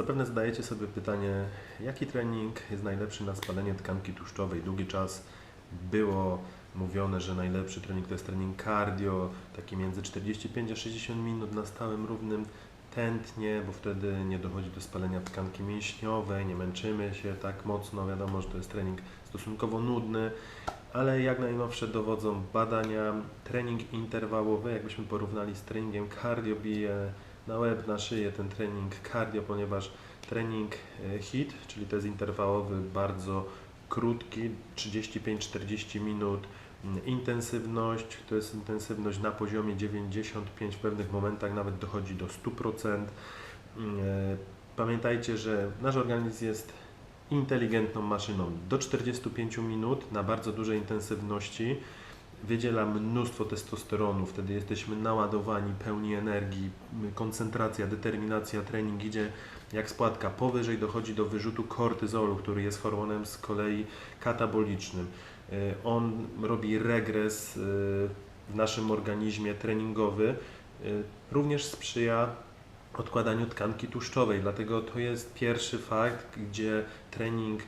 Zapewne zadajecie sobie pytanie, jaki trening jest najlepszy na spalenie tkanki tłuszczowej. Długi czas było mówione, że najlepszy trening to jest trening cardio, taki między 45 a 60 minut na stałym równym tętnie, bo wtedy nie dochodzi do spalenia tkanki mięśniowej, nie męczymy się tak mocno. Wiadomo, że to jest trening stosunkowo nudny, ale jak najnowsze dowodzą badania, trening interwałowy, jakbyśmy porównali z treningiem cardio, bije na łeb, na szyję ten trening cardio, ponieważ trening e, HIT, czyli to jest interwałowy, bardzo krótki, 35-40 minut, mm, intensywność, to jest intensywność na poziomie 95, w pewnych momentach nawet dochodzi do 100%. Mm, e, Pamiętajcie, że nasz organizm jest inteligentną maszyną. Do 45 minut na bardzo dużej intensywności wydziela mnóstwo testosteronu, wtedy jesteśmy naładowani, pełni energii, koncentracja, determinacja, trening idzie jak spłatka. Powyżej dochodzi do wyrzutu kortyzolu, który jest hormonem z kolei katabolicznym. Y, On robi regres y, w naszym organizmie treningowy, y, również sprzyja odkładaniu tkanki tłuszczowej, dlatego to jest pierwszy fakt, gdzie trening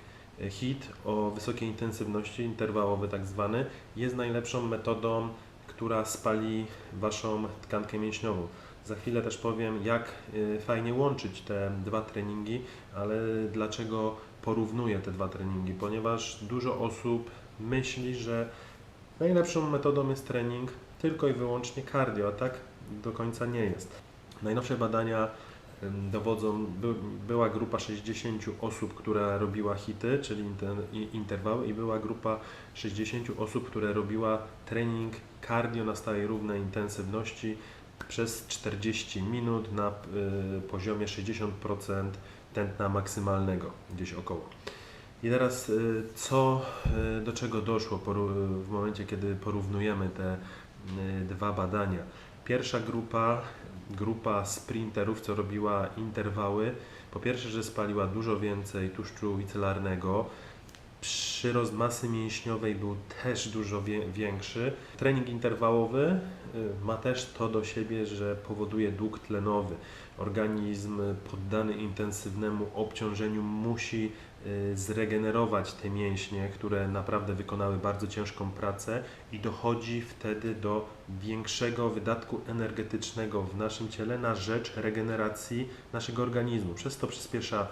HIT o wysokiej intensywności, interwałowy tak zwany, jest najlepszą metodą, która spali Waszą tkankę mięśniową. Za chwilę też powiem, jak y, fajnie łączyć te dwa treningi, ale dlaczego porównuję te dwa treningi, ponieważ dużo osób myśli, że najlepszą metodą jest trening tylko i wyłącznie cardio, a tak do końca nie jest. Najnowsze badania dowodzą, by, była grupa 60 osób, która robiła hity, czyli inter, interwały i była grupa 60 osób, które robiła trening cardio na stałej równej intensywności przez 40 minut na y, poziomie 60% tętna maksymalnego, gdzieś około. I teraz y, co, y, do czego doszło w momencie, kiedy porównujemy te dwa badania. Pierwsza grupa, grupa sprinterów, co robiła interwały, po pierwsze, że spaliła dużo więcej tłuszczu micelarnego, przyrost masy mięśniowej był też dużo większy. Trening interwałowy y, ma też to do siebie, że powoduje dług tlenowy. Organizm poddany intensywnemu obciążeniu musi y, zregenerować te mięśnie, które naprawdę wykonały bardzo ciężką pracę i dochodzi wtedy do większego wydatku energetycznego w naszym ciele na rzecz regeneracji naszego organizmu. Przez to przyspiesza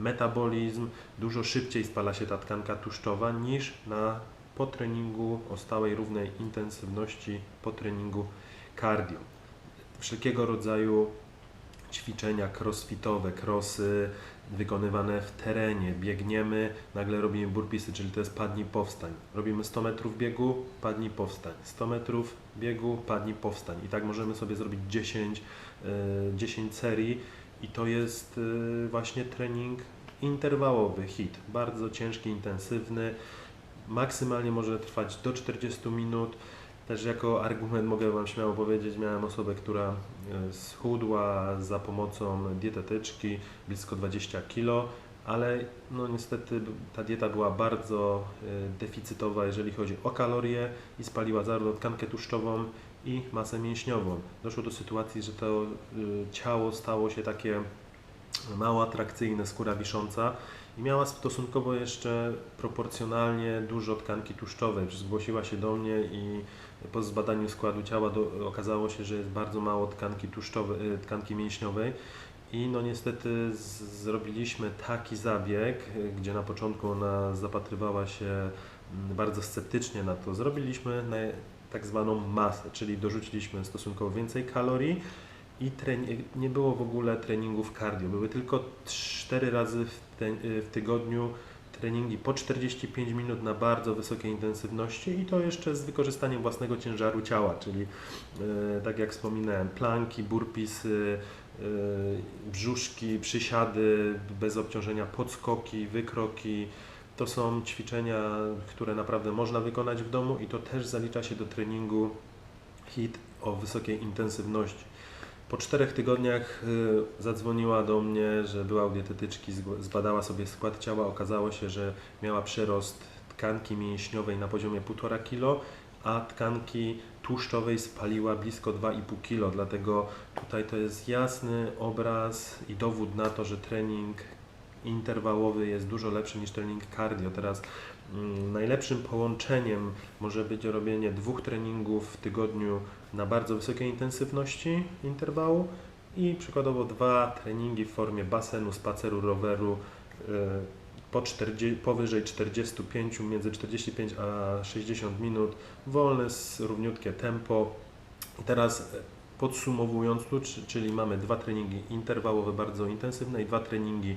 metabolizm, dużo szybciej spala się ta tkanka tłuszczowa niż na po treningu o stałej równej intensywności po treningu cardio. Wszelkiego rodzaju ćwiczenia crossfitowe, crossy wykonywane w terenie, biegniemy, nagle robimy burpisy, czyli to jest padnij powstań. Robimy 100 metrów biegu, padnij powstań. 100 metrów biegu, padnij powstań. I tak możemy sobie zrobić 10, y, 10 serii i to jest y, właśnie trening interwałowy, hit. Bardzo ciężki, intensywny. Maksymalnie może trwać do 40 minut. Też jako argument mogę Wam śmiało powiedzieć, miałem osobę, która y, schudła za pomocą dietetyczki blisko 20 kg, ale no niestety ta dieta była bardzo y, deficytowa, jeżeli chodzi o kalorie i spaliła zarówno tkankę tłuszczową i masę mięśniową. Doszło do sytuacji, że to y, ciało stało się takie mało atrakcyjne, skóra wisząca i miała stosunkowo jeszcze proporcjonalnie dużo tkanki tłuszczowej. Zgłosiła się do mnie i po zbadaniu składu ciała do, okazało się, że jest bardzo mało tkanki tłuszczowej, y, tkanki mięśniowej. I no niestety z, zrobiliśmy taki zabieg, y, gdzie na początku ona zapatrywała się mm, bardzo sceptycznie na to. Zrobiliśmy tak zwaną masę, czyli dorzuciliśmy stosunkowo więcej kalorii i nie było w ogóle treningów cardio. Były tylko 4 razy w, w tygodniu treningi po 45 minut na bardzo wysokiej intensywności i to jeszcze z wykorzystaniem własnego ciężaru ciała, czyli e, tak jak wspominałem, planki, burpisy, e, brzuszki, przysiady bez obciążenia, podskoki, wykroki. To są ćwiczenia, które naprawdę można wykonać w domu i to też zalicza się do treningu HIT o wysokiej intensywności. Po czterech tygodniach y, zadzwoniła do mnie, że była u dietetyczki, zbadała sobie skład ciała. Okazało się, że miała przyrost tkanki mięśniowej na poziomie 1,5 kg, a tkanki tłuszczowej spaliła blisko 2,5 kg. Dlatego Tutaj to jest jasny obraz i dowód na to, że trening interwałowy jest dużo lepszy niż trening cardio. Teraz mm, najlepszym połączeniem może być robienie dwóch treningów w tygodniu na bardzo wysokiej intensywności interwału i przykładowo dwa treningi w formie basenu, spaceru, roweru yy, po 40, powyżej 45, między 45 a 60 minut, wolne, równiutkie tempo. Teraz e, podsumowując tu, czy- czyli mamy dwa treningi interwałowe bardzo intensywne i dwa treningi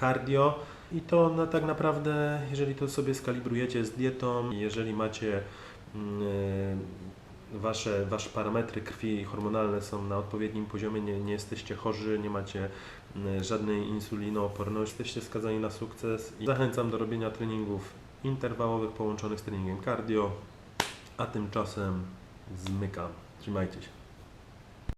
cardio i to na, tak naprawdę, jeżeli to sobie skalibrujecie z dietą, jeżeli macie e, wasze, wasze parametry krwi hormonalne są na odpowiednim poziomie, nie, nie jesteście chorzy, nie macie mm, żadnej insulinooporności, jesteście skazani na sukces i zachęcam do robienia treningów interwałowych połączonych z treningiem cardio, a tymczasem zmykam. Trzymajcie się.